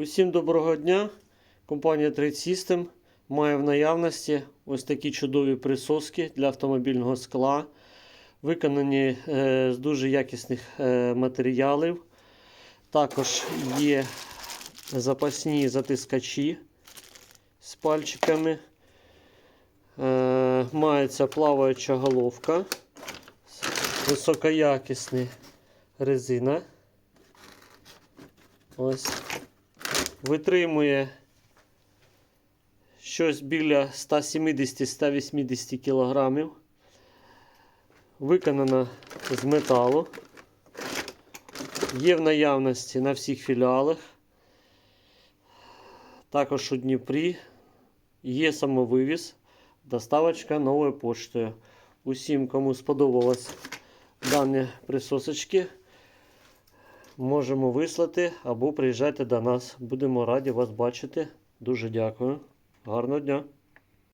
Усім доброго дня. Компанія Trade System має в наявності ось такі чудові присоски для автомобільного скла, виконані е, з дуже якісних е, матеріалів. Також є запасні затискачі з пальчиками. Е, мається плаваюча головка, високоякісна резина. Ось. Витримує щось біля 170-180 кг. Виконана з металу. Є в наявності на всіх філіалах. Також у Дніпрі. Є самовивіз. Доставочка новою поштою. Усім, кому сподобалось дані присосочки, можемо вислати або приїжджайте до нас. Будемо раді вас бачити. Дуже дякую. Гарного дня!